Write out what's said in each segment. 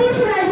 Continua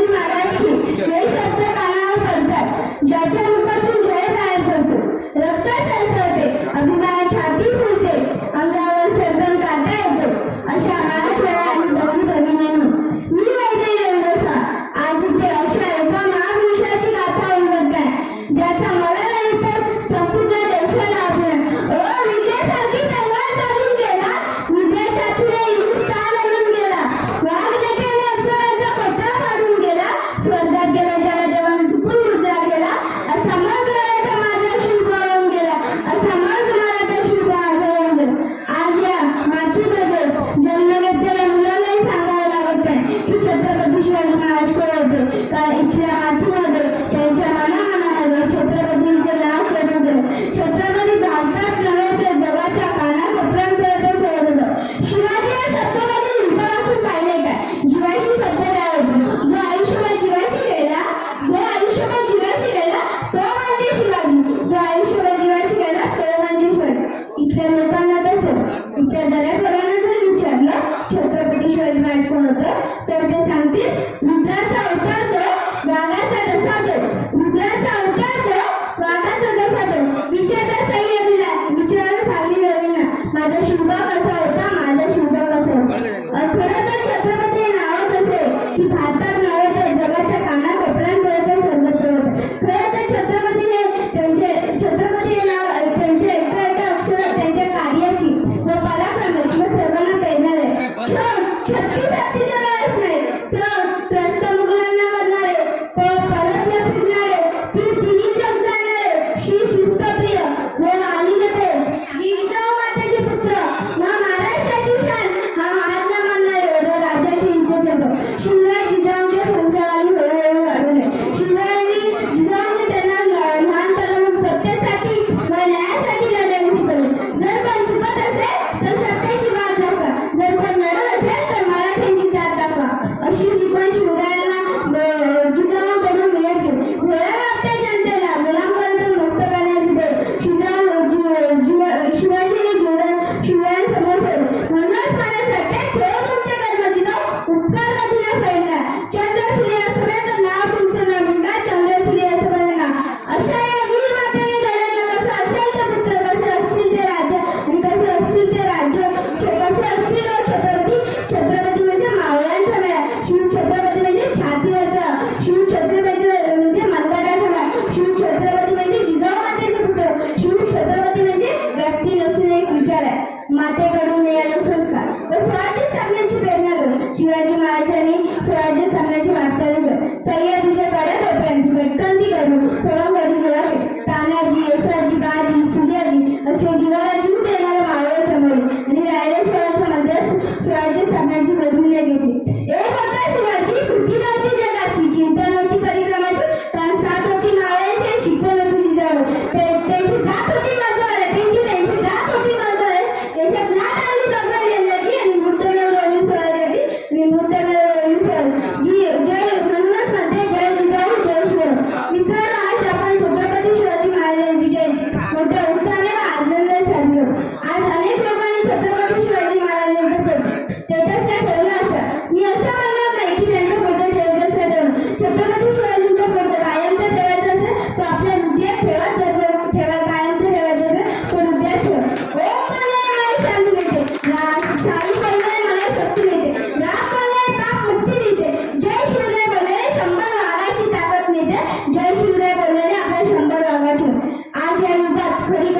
Gracias. Yeah. Shivaji महाराजांनी स्वराज्य स्थापनेची वाटचाल सह्याद्री പ്രതികരണം